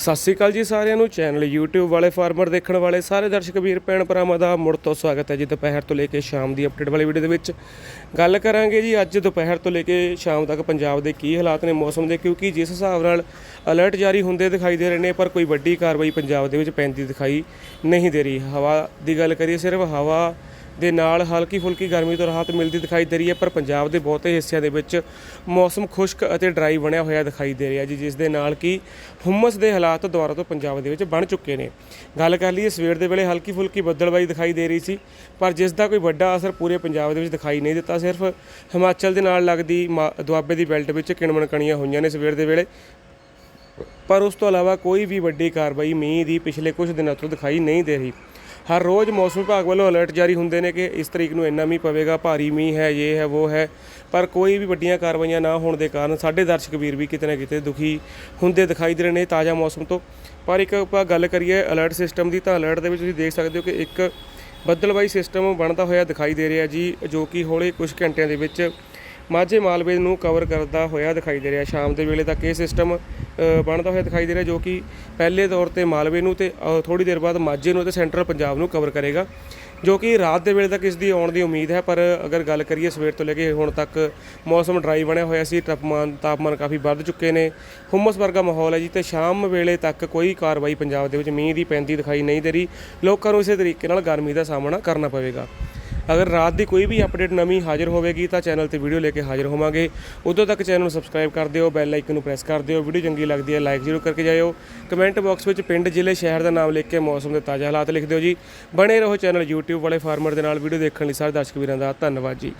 ਸਤਿ ਸ੍ਰੀ ਅਕਾਲ ਜੀ ਸਾਰਿਆਂ ਨੂੰ। ਚੈਨਲ YouTube ਵਾਲੇ ਫਾਰਮਰ ਦੇਖਣ ਵਾਲੇ, ਸਾਰੇ ਦਰਸ਼ਕ ਵੀਰ, ਭੈਣ ਭਰਾਵਾਂ ਦਾ ਮੁੜ ਤੋਂ ਸਵਾਗਤ ਹੈ ਜੀ ਦੁਪਹਿਰ ਤੋਂ ਲੈ ਕੇ ਸ਼ਾਮ ਦੀ ਅਪਡੇਟ ਵਾਲੀ ਵੀਡੀਓ ਦੇ ਵਿੱਚ। ਗੱਲ ਕਰਾਂਗੇ ਜੀ ਅੱਜ ਦੁਪਹਿਰ ਤੋਂ ਲੈ ਕੇ ਸ਼ਾਮ ਤੱਕ ਪੰਜਾਬ ਦੇ ਕੀ ਹਾਲਾਤ ਨੇ, ਮੌਸਮ ਦੇ, ਕਿਉਂਕਿ ਜਿਸ ਹਿਸਾਬ ਨਾਲ ਅਲਰਟ ਜਾਰੀ ਹੁੰਦੇ ਦਿਖਾਈ ਦੇ ਰਹੇ ਨੇ, ਪਰ ਕੋਈ ਵੱਡੀ ਕਾਰਵਾਈ ਪੰਜਾਬ ਦੇ ਵਿੱਚ ਪੈਂਦੀ ਦਿਖਾਈ ਨਹੀਂ ਦੇ ਰਹੀ। ਹਵਾ ਦੀ ਗੱਲ ਕਰੀਏ, ਸਿਰਫ ਹਵਾ ਦੇ ਨਾਲ ਹਲਕੀ ਫੁਲਕੀ ਗਰਮੀ ਤੋਂ ਰਾਹਤ ਮਿਲਦੀ ਦਿਖਾਈ ਦੇ ਰਹੀ ਹੈ, ਪਰ ਪੰਜਾਬ ਦੇ ਬਹੁਤੇ ਹਿੱਸਿਆਂ ਦੇ ਵਿੱਚ ਮੌਸਮ ਖੁਸ਼ਕ ਅਤੇ ਡਰਾਈ ਬਣਿਆ ਹੋਇਆ ਦਿਖਾਈ ਦੇ ਰਿਹਾ ਜੀ, ਜਿਸ ਦੇ ਨਾਲ ਕਿ ਹੁਮਸ ਦੇ ਹਾਲਾਤ ਦੁਬਾਰਾ ਤੋਂ ਪੰਜਾਬ ਦੇ ਵਿੱਚ ਬਣ ਚੁੱਕੇ ਨੇ। ਗੱਲ ਕਰ ਲਈਏ, ਸਵੇਰ ਦੇ ਵੇਲੇ ਹਲਕੀ ਫੁਲਕੀ ਬੱਦਲਬਾਈ ਦਿਖਾਈ ਦੇ ਰਹੀ ਸੀ, ਪਰ ਜਿਸ ਦਾ ਕੋਈ ਵੱਡਾ ਅਸਰ ਪੂਰੇ ਪੰਜਾਬ ਦੇ ਵਿੱਚ ਦਿਖਾਈ ਨਹੀਂ ਦਿੱਤਾ। ਸਿਰਫ ਹਿਮਾਚਲ ਦੇ ਨਾਲ ਲੱਗਦੀ ਮਾ- ਦੁਆਬੇ ਦੀ ਬੈਲਟ ਵਿੱਚ ਕਿਣਮਣ ਕਣੀਆਂ ਹੋਈਆਂ ਨੇ ਸਵੇਰ ਦੇ ਵੇਲੇ। ਪਰ ਉਸ ਤੋਂ ਇਲਾਵਾ ਕੋਈ ਵੀ ਵੱਡੀ ਕਾਰਵਾਈ ਮੀਂਹ ਦੀ ਪਿਛਲੇ ਕੁਝ ਦਿਨਾਂ ਤੋਂ ਦਿਖਾਈ ਨਹੀਂ ਦੇ ਰਹੀ। ਹਰ ਰੋਜ਼ ਮੌਸਮ ਵਿਭਾਗ ਵੱਲੋਂ ਅਲਰਟ ਜਾਰੀ ਹੁੰਦੇ ਨੇ ਕਿ ਇਸ ਤਰੀਕ ਨੂੰ ਇੰਨਾ ਮੀਂਹ ਪਵੇਗਾ, ਭਾਰੀ ਮੀਂਹ ਹੈ ਇਹ ਹੈ ਉਹ ਹੈ। ਪਰ ਕੋਈ ਵੀ ਵੱਡੀਆਂ ਕਾਰਵਾਈਆਂ ਨਾ ਹੋਣ ਦੇ ਕਾਰਨ ਸਾਡੇ ਦਰਸ਼ਕ ਵੀਰ ਵੀ ਕਿਤੇ ਨਾ ਕਿਤੇ ਦੁਖੀ ਹੁੰਦੇ ਦਿਖਾਈ ਦੇ ਰਹੇ ਨੇ ਤਾਜ਼ਾ ਮੌਸਮ ਤੋਂ। ਪਰ ਇੱਕ ਆਪਾਂ ਗੱਲ ਕਰੀਏ ਅਲਰਟ ਸਿਸਟਮ ਦੀ ਤਾਂ ਅਲਰਟ ਦੇ ਵਿੱਚ ਤੁਸੀਂ ਦੇਖ ਸਕਦੇ ਹੋ ਕਿ ਇੱਕ ਬੱਦਲਬਾਈ ਸਿਸਟਮ ਬਣਦਾ ਹੋਇਆ ਦਿਖਾਈ ਦੇ ਰਿਹਾ ਜੀ, ਜੋ ਕਿ ਹੌਲੇ ਕੁਝ ਘੰਟਿਆਂ ਦੇ ਵਿੱਚ ਮਾਝੇ ਮਾਲਵੇ ਨੂੰ ਕਵਰ ਕਰਦਾ ਹੋਇਆ ਦਿਖਾਈ ਦੇ ਰਿਹਾ। ਸ਼ਾਮ ਦੇ ਵੇਲੇ ਤੱਕ ਇਹ ਸਿਸਟਮ ਬਣਦਾ ਹੋਇਆ ਦਿਖਾਈ ਦੇ ਰਿਹਾ ਜੋ ਕਿ ਪਹਿਲੇ ਤੌਰ ਤੇ ਮਾਲਵੇ ਨੂੰ ਤੇ ਥੋੜੀ ਦੇਰ ਬਾਅਦ ਮਾਝੇ ਨੂੰ ਤੇ ਸੈਂਟਰਲ ਪੰਜਾਬ ਨੂੰ ਕਵਰ ਕਰੇਗਾ, ਜੋ ਕਿ ਰਾਤ ਦੇ ਵੇਲੇ ਤੱਕ ਇਸ ਦੀ ਆਉਣ ਦੀ ਉਮੀਦ ਹੈ, ਪਰ ਅਗਰ ਗੱਲ ਕਰੀਏ ਸਵੇਰ ਤੋਂ ਲੈ ਕੇ ਹੁਣ ਤੱਕ ਮੌਸਮ ਡਰਾਈ ਬਣਿਆ ਹੋਇਆ ਸੀ, ਤਾਪਮਾਨ ਤਾਪਮਾਨ ਕਾਫੀ ਵੱਧ ਚੁੱਕੇ ਨੇ, ਹੁਮਸ ਵਰਗਾ ਮਾਹੌਲ ਹੈ ਜੀ, ਤੇ ਸ਼ਾਮ ਵੇਲੇ ਤੱਕ ਕੋਈ ਕਾਰਵਾਈ ਪੰਜਾਬ ਦੇ ਵਿੱਚ ਮੀਂਹ ਦੀ ਪੈਂਦੀ ਦਿਖਾਈ ਨਹੀਂ ਦੇ ਰਹੀ, ਲੋਕਾਂ ਨੂੰ ਇਸੇ ਤਰੀਕੇ ਨਾਲ ਗਰਮੀ ਦਾ ਸਾਹਮਣਾ ਕਰਨਾ ਪਵੇਗਾ। ਅਗਰ ਰਾਤ ਦੀ ਕੋਈ ਵੀ ਅਪਡੇਟ ਨਵੀਂ ਹਾਜ਼ਰ ਹੋਵੇਗੀ ਤਾਂ ਚੈਨਲ ਤੇ ਵੀਡੀਓ ਲੈ ਕੇ ਹਾਜ਼ਰ ਹੋਵਾਂਗੇ। ਉਦੋਂ ਤੱਕ ਚੈਨਲ ਨੂੰ ਸਬਸਕ੍ਰਾਈਬ ਕਰ ਦਿਓ, ਬੈਲ ਆਈਕਨ ਨੂੰ ਪ੍ਰੈਸ ਕਰ ਦਿਓ। ਵੀਡੀਓ ਚੰਗੀ ਲੱਗਦੀ ਹੈ, ਲਾਈਕ ਜ਼ਰੂਰ ਕਰਕੇ ਜਾਇਓ। ਕਮੈਂਟ ਬਾਕਸ ਵਿੱਚ ਪਿੰਡ, ਜ਼ਿਲ੍ਹੇ, ਸ਼ਹਿਰ ਦਾ ਨਾਮ ਲਿਖ ਕੇ ਮੌਸਮ ਦੇ ਤਾਜ਼ਾ ਹਾਲਾਤ ਲਿਖ ਦਿਓ ਜੀ। ਬਣੇ ਰਹੋ ਚੈਨਲ YouTube ਵਾਲੇ ਫਾਰਮਰ ਦੇ ਨਾਲ ਵੀਡੀਓ ਦੇਖਣ ਲਈ। ਸਾਰੇ ਦਰਸ਼ਕ ਵੀਰਾਂ ਦਾ ਧੰਨਵਾਦ ਜੀ।